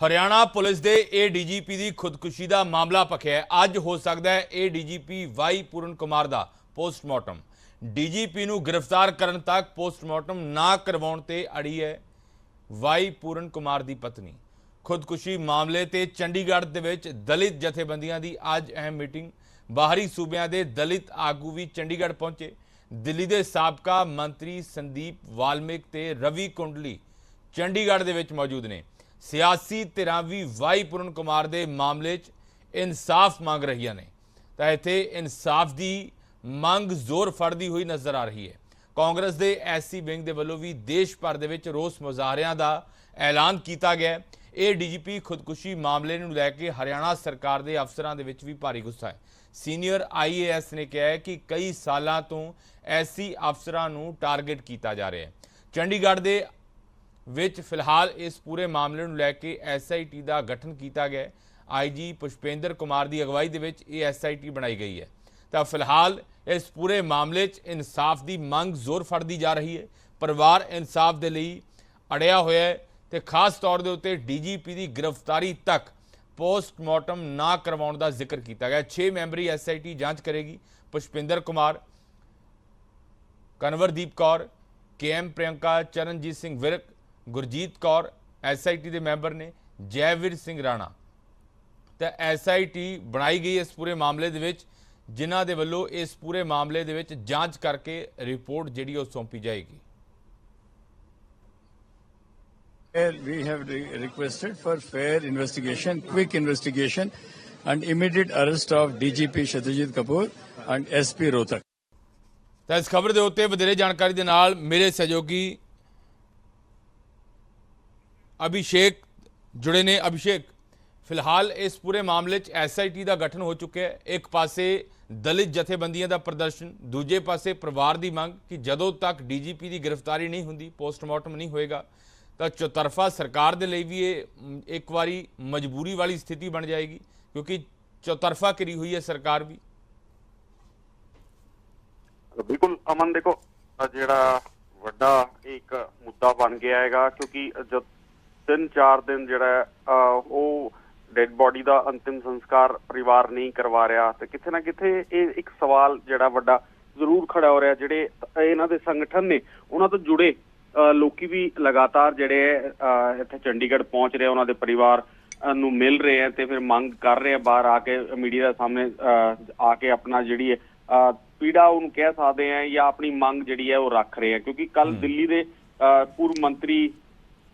Haryana police ਦੇ ਏ ADGP ਦੀ ਖੁਦਕੁਸ਼ੀ ਦਾ ਮਾਮਲਾ ਪਖਿਆ ਅੱਜ ਹੋ ਸਕਦਾ ਹੈ ਏਡੀਜੀਪੀ ਵਾਈ ਪੂਰਨ ਕੁਮਾਰ ਦਾ ਪੋਸਟਮਾਰਟਮ। ਡੀਜੀਪੀ ਨੂੰ ਗ੍ਰਿਫਤਾਰ ਕਰਨ ਤੱਕ ਪੋਸਟਮਾਰਟਮ ਨਾ ਕਰਵਾਉਣ ਤੇ ਅੜੀ ਹੈ ਵਾਈ ਪੂਰਨ ਕੁਮਾਰ ਦੀ ਪਤਨੀ। ਖੁਦਕੁਸ਼ੀ ਮਾਮਲੇ ਤੇ ਚੰਡੀਗੜ੍ਹ ਦੇ ਵਿੱਚ ਦਲਿਤ ਜਥੇਬੰਦੀਆਂ ਦੀ ਅੱਜ ਅਹਿਮ ਮੀਟਿੰਗ। ਬਾਹਰੀ ਸੂਬਿਆਂ ਦੇ ਦਲਿਤ ਆਗੂ ਵੀ ਚੰਡੀਗੜ੍ਹ ਪਹੁੰਚੇ। ਦਿੱਲੀ ਦੇ ਸਾਬਕਾ ਮੰਤਰੀ ਸੰਦੀਪ ਵਾਲਮਿਕ ਤੇ ਰਵੀ ਕੁੰਡਲੀ ਚੰਡੀਗੜ੍ਹ ਦੇ ਵਿੱਚ ਮੌਜੂਦ ਨੇ। ਸਿਆਸੀ ਧਿਰਾਂ ਵੀ ਵਾਈ ਪੂਰਨ ਕੁਮਾਰ ਦੇ ਮਾਮਲੇ 'ਚ ਇਨਸਾਫ ਮੰਗ ਰਹੀਆਂ ਨੇ। ਤਾਂ ਇੱਥੇ ਇਨਸਾਫ ਦੀ ਮੰਗ ਜ਼ੋਰ ਫੜਦੀ ਹੋਈ ਨਜ਼ਰ ਆ ਰਹੀ ਹੈ। ਕਾਂਗਰਸ ਦੇ ਐਸਸੀ ਵਿੰਗ ਦੇ ਵੱਲੋਂ ਵੀ ਦੇਸ਼ ਭਰ ਦੇ ਵਿੱਚ ਰੋਸ ਮੁਜ਼ਾਹਰਿਆਂ ਦਾ ਐਲਾਨ ਕੀਤਾ ਗਿਆ ਹੈ। ਇਹ ਡੀਜੀਪੀ ਖੁਦਕੁਸ਼ੀ ਮਾਮਲੇ ਨੂੰ ਲੈ ਕੇ ਹਰਿਆਣਾ ਸਰਕਾਰ ਦੇ ਅਫਸਰਾਂ ਦੇ ਵਿੱਚ ਵੀ ਭਾਰੀ ਗੁੱਸਾ ਹੈ। ਸੀਨੀਅਰ ਆਈਏਐਸ ਨੇ ਕਿਹਾ ਹੈ ਕਿ ਕਈ ਸਾਲਾਂ ਤੋਂ ਐਸਸੀ ਅਫਸਰਾਂ ਨੂੰ ਟਾਰਗੇਟ ਕੀਤਾ ਜਾ ਰਿਹਾ ਹੈ। ਚੰਡੀਗੜ੍ਹ ਦੇ ਵਿੱਚ ਫਿਲਹਾਲ ਇਸ ਪੂਰੇ ਮਾਮਲੇ ਨੂੰ ਲੈ ਕੇ ਐਸਆਈਟੀ ਦਾ ਗਠਨ ਕੀਤਾ ਗਿਆ ਹੈ। ਆਈਜੀ ਪੁਸ਼ਪੇਂਦਰ ਕੁਮਾਰ ਦੀ ਅਗਵਾਈ ਦੇ ਵਿੱਚ ਇਹ ਐਸਆਈਟੀ ਬਣਾਈ ਗਈ ਹੈ। ਤਾਂ ਫਿਲਹਾਲ ਇਸ ਪੂਰੇ ਮਾਮਲੇ 'ਚ ਇਨਸਾਫ ਦੀ ਮੰਗ ਜ਼ੋਰ ਫੜਦੀ ਜਾ ਰਹੀ ਹੈ। ਪਰਿਵਾਰ ਇਨਸਾਫ ਦੇ ਲਈ ਅੜਿਆ ਹੋਇਆ ਹੈ ਤੇ ਖਾਸ ਤੌਰ ਦੇ ਉੱਤੇ ਡੀਜੀਪੀ ਦੀ ਗ੍ਰਿਫਤਾਰੀ ਤੱਕ ਪੋਸਟਮਾਰਟਮ ਨਾ ਕਰਵਾਉਣ ਦਾ ਜ਼ਿਕਰ ਕੀਤਾ ਗਿਆ। 6 ਮੈਂਬਰੀ ਐਸਆਈਟੀ ਜਾਂਚ ਕਰੇਗੀ। ਪੁਸ਼ਪਿੰਦਰ ਕੁਮਾਰ, ਕਨਵਰਦੀਪ ਕੌਰ ਕੇਐਮ ਪ੍ਰਿਯੰਕਾ, ਚਰਨਜੀਤ ਸਿੰਘ ਵਿਰਕ ਗੁਰਜੀਤ ਕੌਰ ਐਸਆਈਟੀ ਦੇ ਮੈਂਬਰ ਨੇ ਜੈਵੀਰ ਸਿੰਘ ਰਾਣਾ ਤਾਂ ਐਸਆਈਟੀ ਬਣਾਈ ਗਈ ਇਸ ਪੂਰੇ ਮਾਮਲੇ ਦੇ ਵਿੱਚ ਜਿਨ੍ਹਾਂ ਦੇ ਵੱਲੋਂ ਇਸ ਪੂਰੇ ਮਾਮਲੇ ਦੇ ਵਿੱਚ ਜਾਂਚ ਕਰਕੇ ਰਿਪੋਰਟ ਜਿਹੜੀ ਉਹ ਸੌਂਪੀ ਜਾਏਗੀ We have re- requested for fair investigation, quick investigation, and immediate arrest of DGP Shatrajit Kapoor and SP Rohtak. ਤਾਂ ਇਸ ਖਬਰ ਦੇ ਉੱਤੇ ਵਧੇਰੇ ਜਾਣਕਾਰੀ ਦੇ ਨਾਲ ਮੇਰੇ ਸਹਿਯੋਗੀ ਅਭਿਸ਼ੇਕ, ਜੁੜੇ ਨੇ ਅਭਿਸ਼ੇਕ। ਫਿਲਹਾਲ ਇਸ ਪੂਰੇ ਮਾਮਲੇ 'ਚ ਐਸਆਈਟੀ ਦਾ ਗਠਨ ਹੋ ਚੁੱਕਿਆ ਹੈ। ਇੱਕ ਪਾਸੇ ਦਲਿਤ ਜਥੇਬੰਦੀਆਂ ਦਾ ਪ੍ਰਦਰਸ਼ਨ, ਦੂਜੇ ਪਾਸੇ ਪਰਿਵਾਰ ਦੀ ਮੰਗ ਕਿ ਜਦੋਂ ਤੱਕ ਡੀਜੀਪੀ ਦੀ ਗ੍ਰਿਫਤਾਰੀ ਨਹੀਂ ਹੁੰਦੀ, ਪੋਸਟਮਾਰਟਮ ਨਹੀਂ ਹੋਏਗਾ, ਤਾਂ ਚੌਤਰਫਾ ਸਰਕਾਰ ਦੇ ਲਈ ਵੀ ਇਹ ਇੱਕ ਵਾਰੀ ਮਜਬੂਰੀ ਵਾਲੀ ਸਥਿਤੀ ਬਣ ਜਾਏਗੀ, ਕਿਉਂਕਿ ਚੌਤਰਫਾ ਕਰੀ ਹੋਈ ਹੈ ਸਰਕਾਰ ਵੀ। ਬਿਲਕੁਲ, ਅਮਨ, ਦੇਖੋ ਜਿਹੜਾ ਵੱਡਾ ਇੱਕ ਮੁੱਦਾ ਬਣ ਗਿਆ ਹੈਗਾ, ਕਿਉਂਕਿ ਜਦ ਤਿੰਨ ਚਾਰ ਦਿਨ ਜਿਹੜਾ ਉਹ ਡੈੱਡ ਬੋਡੀ ਦਾ ਅੰਤਿਮ ਸੰਸਕਾਰ ਪਰਿਵਾਰ ਨਹੀਂ ਕਰਵਾ ਰਿਹਾ ਤੇ ਕਿਤੇ ਨਾ ਕਿਤੇ ਇਹ ਇੱਕ ਸਵਾਲ ਜਿਹੜਾ ਵੱਡਾ ਜ਼ਰੂਰ ਖੜਾ ਹੋ ਰਿਹਾ ਜਿਹੜੇ ਇਹਨਾਂ ਦੇ ਸੰਗਠਨ ਨੇ ਉਹਨਾਂ ਤੋਂ ਜੁੜੇ ਲੋਕੀ ਵੀ ਲਗਾਤਾਰ ਜਿਹੜੇ ਇੱਥੇ ਚੰਡੀਗੜ੍ਹ ਪਹੁੰਚ ਰਹੇ ਉਹਨਾਂ ਦੇ ਪਰਿਵਾਰ ਨੂੰ ਮਿਲ ਰਹੇ ਆ ਤੇ ਫਿਰ ਮੰਗ ਕਰ ਰਹੇ ਆ ਬਾਹਰ ਆ ਕੇ ਮੀਡੀਆ ਦੇ ਸਾਹਮਣੇ ਆ ਕੇ ਆਪਣਾ ਜਿਹੜੀ ਹੈ ਪੀੜਾ ਉਹਨੂੰ ਕਹਿ ਸਕਦੇ ਆ ਜਾਂ ਆਪਣੀ ਮੰਗ ਜਿਹੜੀ ਹੈ ਉਹ ਰੱਖ ਰਹੇ ਆ ਕਿਉਂਕਿ ਕੱਲ ਦਿੱਲੀ ਦੇ ਪੂਰਵ ਮੰਤਰੀ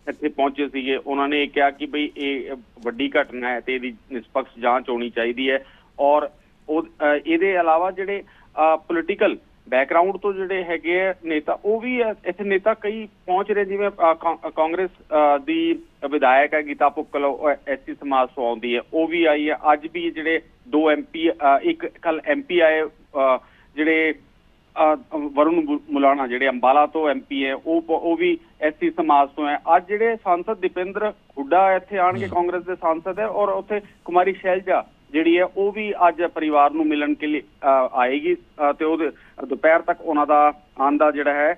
ਇੱਥੇ ਪਹੁੰਚੇ ਸੀਗੇ ਉਹਨਾਂ ਨੇ ਕਿਹਾ ਕਿ ਭਈ ਇਹ ਵੱਡੀ ਘਟਨਾ ਹੈ ਤੇ ਇਹਦੀ ਨਿਸ਼ਪਕਸ਼ ਜਾਂਚ ਹੋਣੀ ਚਾਹੀਦੀ ਹੈ ਔਰ ਇਹਦੇ ਇਲਾਵਾ ਜਿਹੜੇ ਪੋਲੀਟੀਕਲ ਬੈਕਗ੍ਰਾਉਂਡ ਤੋਂ ਜਿਹੜੇ ਹੈਗੇ ਆ ਨੇਤਾ ਉਹ ਵੀ ਇੱਥੇ ਨੇਤਾ ਕਈ ਪਹੁੰਚ ਰਹੇ ਜਿਵੇਂ ਕਾਂਗਰਸ ਅ, ਦੀ ਵਿਧਾਇਕ ਹੈ ਗੀਤਾ ਪੁੱਕਲ ਐਸੀ ਸਮਾਜ ਤੋਂ ਆਉਂਦੀ ਹੈ ਉਹ ਵੀ ਆਈ ਹੈ। ਅੱਜ ਵੀ ਜਿਹੜੇ ਦੋ ਐਮਪੀ ਇੱਕ ਕੱਲ ਐਮਪੀ ਆਏ ਅ, ਜਿਹੜੇ ਵਰੁਣ ਮੁਲਾਣਾ ਜਿਹੜੇ ਅੰਬਾਲਾ ਤੋਂ ਐਮਪੀ ਹੈ ਉਹ ਉਹ ਵੀ ਐਸਸੀ ਸਮਾਜ ਤੋਂ ਹੈ। ਅੱਜ ਜਿਹੜੇ ਸਾਂਸਦ ਦੀਪਿੰਦਰ ਹੁੱਡਾ ਇੱਥੇ ਆਣ ਕੇ ਕਾਂਗਰਸ ਦੇ ਸਾਂਸਦ ਹੈ ਔਰ ਉੱਥੇ ਕੁਮਾਰੀ ਸ਼ੈਲਜਾ ਜਿਹੜੀ ਹੈ ਉਹ ਵੀ ਅੱਜ ਪਰਿਵਾਰ ਨੂੰ ਮਿਲਣ ਕੇ ਲਈ ਆਏਗੀ। ਤੇ ਉਹਦੇ ਦੁਪਹਿਰ ਤੱਕ ਉਹਨਾਂ ਦਾ ਆਉਣ ਦਾ ਜਿਹੜਾ ਹੈ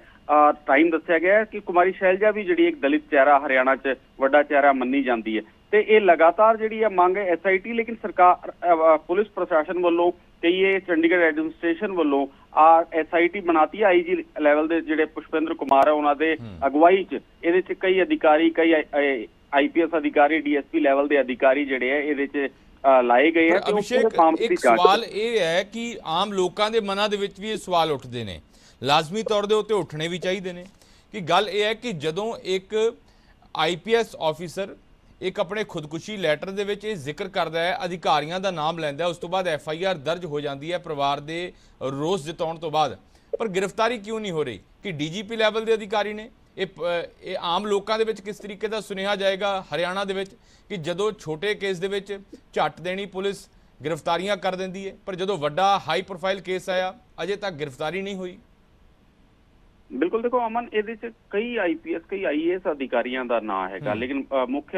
ਟਾਈਮ ਦੱਸਿਆ ਗਿਆ ਹੈ ਕਿ ਕੁਮਾਰੀ ਸ਼ੈਲਜਾ ਵੀ ਜਿਹੜੀ ਇੱਕ ਦਲਿਤ ਚਿਹਰਾ ਹਰਿਆਣਾ 'ਚ ਵੱਡਾ ਚਿਹਰਾ ਮੰਨੀ ਜਾਂਦੀ ਹੈ। ਤੇ ਇਹ ਲਗਾਤਾਰ ਜਿਹੜੀ ਹੈ ਮੰਗ ਹੈ ਐਸਆਈਟੀ ਲੇਕਿਨ ਸਰਕਾਰ ਪੁਲਿਸ ਪ੍ਰਸ਼ਾਸਨ ਵੱਲੋਂ ਕਹੀਏ ਚੰਡੀਗੜ੍ਹ ਐਡਮਿਨਿਸਟ੍ਰੇਸ਼ਨ ਵੱਲੋਂ ਆ ਐਸਆਈਟੀ ਬਣਾਤੀ ਆਈਜੀ ਲੈਵਲ ਦੇ ਜਿਹੜੇ ਪੁਸ਼ਪਿੰਦਰ ਕੁਮਾਰ ਹੈ ਉਹਨਾਂ ਦੇ ਅਗਵਾਈ 'ਚ। ਇਹਦੇ 'ਚ ਕਈ ਅਧਿਕਾਰੀ ਕਈ ਆਈਪੀਐਸ ਅਧਿਕਾਰੀ ਡੀਐਸਪੀ ਲੈਵਲ ਦੇ ਅਧਿਕਾਰੀ ਜਿਹੜੇ ਹੈ ਇਹਦੇ 'ਚ ਲਾਏ ਗਏ ਉਹ ਅਭਿਸ਼ੇਕ ਇੱਕ ਸਵਾਲ ਇਹ ਹੈ ਕਿ ਆਮ ਲੋਕਾਂ ਦੇ ਮਨਾਂ ਦੇ ਵਿੱਚ ਵੀ ਇਹ ਸਵਾਲ ਉੱਠਦੇ ਨੇ। ਲਾਜ਼ਮੀ ਤੌਰ ਦੇ ਉੱਤੇ ਉੱਠਣੇ ਵੀ ਚਾਹੀਦੇ ਨੇ। ਕਿ ਗੱਲ ਇਹ ਹੈ ਕਿ ਜਦੋਂ ਇੱਕ ਆਈਪੀਐਸ ਆਫੀਸਰ ਇੱਕ ਆਪਣੇ ਖੁਦਕੁਸ਼ੀ ਲੈਟਰ ਦੇ ਵਿੱਚ ਇਹ ਜ਼ਿਕਰ ਕਰਦਾ ਹੈ, ਅਧਿਕਾਰੀਆਂ ਦਾ ਨਾਮ ਲੈਂਦਾ ਉਸ ਤੋਂ ਬਾਅਦ ਐਫ ਆਈ ਆਰ ਦਰਜ ਹੋ ਜਾਂਦੀ ਹੈ ਪਰਿਵਾਰ ਦੇ ਰੋਸ ਜਤਾਉਣ ਤੋਂ ਬਾਅਦ। ਪਰ ਗ੍ਰਿਫਤਾਰੀ ਕਿਉਂ ਨਹੀਂ ਹੋ ਰਹੀ? ਕਿ ਡੀਜੀਪੀ ਲੈਵਲ ਦੇ ਅਧਿਕਾਰੀ ਨੇ? ਇਹ ਪ- ਇਹ ਆਮ ਲੋਕਾਂ ਦੇ ਵਿੱਚ ਕਿਸ ਤਰੀਕੇ ਦਾ ਸੁਨੇਹਾ ਜਾਏਗਾ ਹਰਿਆਣਾ ਦੇ ਵਿੱਚ? ਕਿ ਜਦੋਂ ਛੋਟੇ ਕੇਸ ਦੇ ਵਿੱਚ ਝੱਟ ਦੇਣੀ ਪੁਲਿਸ ਗ੍ਰਿਫਤਾਰੀਆਂ ਕਰ ਦਿੰਦੀ ਹੈ, ਪਰ ਜਦੋਂ ਵੱਡਾ ਹਾਈ ਪ੍ਰੋਫਾਈਲ ਕੇਸ ਆਇਆ, ਅਜੇ ਤੱਕ ਗ੍ਰਿਫਤਾਰੀ ਨਹੀਂ ਹੋਈ। ਬਿਲਕੁਲ ਦੇਖੋ ਅਮਨ ਇਹਦੇ ਚ ਕਈ ਆਈਪੀਐਸ ਕਈ ਆਈਏਐਸ ਅਧਿਕਾਰੀਆਂ ਦਾ ਨਾਂ ਹੈਗਾ। ਲੇਕਿਨ ਮੁੱਖ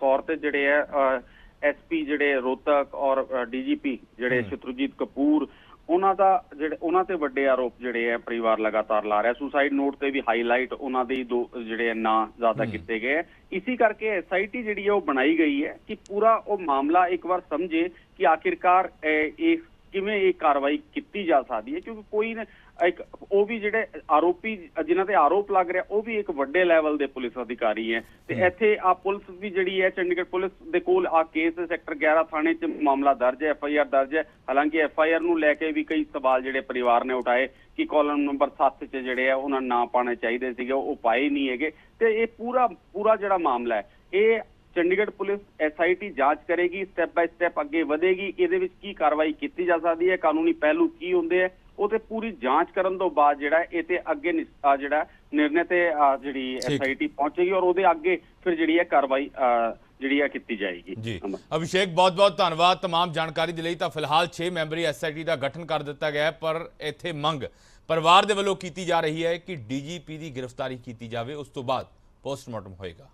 ਤੌਰ ਤੇ ਜਿਹੜੇ ਹੈ ਐਸਪੀ ਜਿਹੜੇ ਰੋਹਤਕ ਔਰ ਡੀਜੀਪੀ ਜਿਹੜੇ ਸ਼ਤਰੂਜੀਤ ਕਪੂਰ ਉਹਨਾਂ ਦਾ ਜਿਹੜੇ ਉਹਨਾਂ ਤੇ ਵੱਡੇ ਆਰੋਪ ਜਿਹੜੇ ਆ ਪਰਿਵਾਰ ਲਗਾਤਾਰ ਲਾ ਰਿਹਾ। ਸੁਸਾਈਡ ਨੋਟ ਤੇ ਵੀ ਹਾਈਲਾਈਟ ਉਹਨਾਂ ਦੇ ਦੋ ਜਿਹੜੇ ਆ ਨਾਂ ਜ਼ਿਆਦਾ ਕੀਤੇ ਗਏ ਇਸੇ ਕਰਕੇ ਐਸਆਈਟੀ ਜਿਹੜੀ ਹੈ ਉਹ ਬਣਾਈ ਗਈ ਹੈ ਕਿ ਪੂਰਾ ਉਹ ਮਾਮਲਾ ਇੱਕ ਵਾਰ ਸਮਝੇ ਕਿ ਆਖਿਰਕਾਰ ਇਹ ਕਿਵੇਂ ਇਹ ਕਾਰਵਾਈ ਕੀਤੀ ਜਾ ਸਕਦੀ ਹੈ? ਕਿਉਂਕਿ ਕੋਈ ਇੱਕ ਉਹ ਵੀ ਜਿਹੜੇ ਆਰੋਪੀ ਜਿਨ੍ਹਾਂ ਤੇ ਆਰੋਪ ਲੱਗ ਰਿਹਾ ਉਹ ਵੀ ਇੱਕ ਵੱਡੇ ਲੈਵਲ ਦੇ ਪੁਲਿਸ ਅਧਿਕਾਰੀ ਹੈ। ਤੇ ਇੱਥੇ ਆ ਪੁਲਿਸ ਵੀ ਜਿਹੜੀ ਹੈ ਚੰਡੀਗੜ੍ਹ ਪੁਲਿਸ ਦੇ ਕੋਲ ਆ ਕੇਸ ਸੈਕਟਰ 11 ਥਾਣੇ 'ਚ ਮਾਮਲਾ ਦਰਜ ਹੈ ਐਫਆਈਆਰ ਦਰਜ ਹੈ। ਹਾਲਾਂਕਿ ਐਫਆਈਆਰ ਨੂੰ ਲੈ ਕੇ ਵੀ ਕਈ ਸਵਾਲ ਜਿਹੜੇ ਪਰਿਵਾਰ ਨੇ ਉਠਾਏ ਕਿ ਕਾਲਮ ਨੰਬਰ 7 'ਚ ਜਿਹੜੇ ਆ ਉਹਨਾਂ ਨਾਂ ਪਾਣੇ ਚਾਹੀਦੇ ਸੀਗੇ ਉਹ ਪਾਏ ਨਹੀਂ ਹੈਗੇ। ਤੇ ਇਹ ਪੂਰਾ ਪੂਰਾ ਜਿਹੜਾ ਮਾਮਲਾ ਹੈ ਇਹ ਚੰਡੀਗੜ੍ਹ ਪੁਲਿਸ ਐਸਆਈਟੀ ਜਾਂਚ ਕਰੇਗੀ ਸਟੈਪ ਬਾਈ ਸਟੈਪ ਅੱਗੇ ਵਧੇਗੀ ਇਹਦੇ ਵਿੱਚ ਕੀ ਕਾਰਵਾਈ ਕੀਤੀ ਜਾ ਸਕਦੀ ਹੈ ਕਾਨੂੰਨੀ ਪਹਿਲੂ ਕੀ ਹੁੰਦੇ ਆ ਉਹ ਤੇ ਪੂਰੀ ਜਾਂਚ ਕਰਨ ਤੋਂ ਬਾਅਦ ਜਿਹੜਾ ਹੈ, ਇਹ ਤੇ ਅੱਗੇ ਨਿਸ- ਅਹ ਜਿਹੜਾ ਨਿਰਣੇ ਤੇ ਅਹ ਜਿਹੜੀ ਠੀਕ। ਐਸਆਈਟੀ ਪਹੁੰਚੇਗੀ ਔਰ ਉਹਦੇ ਅੱਗੇ ਫਿਰ ਜਿਹੜੀ ਹੈ ਕਾਰਵਾਈ ਅਹ ਜਿਹੜੀ ਹੈ ਕੀਤੀ ਜਾਏਗੀ ਜੀ ਅਮਨ। ਅਭਿਸ਼ੇਕ ਬਹੁਤ ਬਹੁਤ ਧੰਨਵਾਦ तमाम ਜਾਣਕਾਰੀ ਦੇ ਲਈ ਤਾਂ ਫਿਲਹਾਲ 6 ਮੈਂਬਰੀ ਐਸਆਈਟੀ ਦਾ ਗਠਨ ਕਰ ਦਿੱਤਾ ਗਿਆ ਹੈ ਪਰ ਇੱਥੇ ਮੰਗ ਪਰਿਵਾਰ ਦੇ ਵੱਲੋਂ ਕੀਤੀ ਜਾ ਰਹੀ ਹੈ ਕਿ ਡੀਜੀਪੀ ਦੀ ਗ੍ਰਿਫਤਾਰੀ ਕੀਤੀ ਜਾਵੇ ਉਸ ਤੋਂ ਬਾਅਦ ਪੋਸਟਮਾਰਟਮ ਹੋਏਗਾ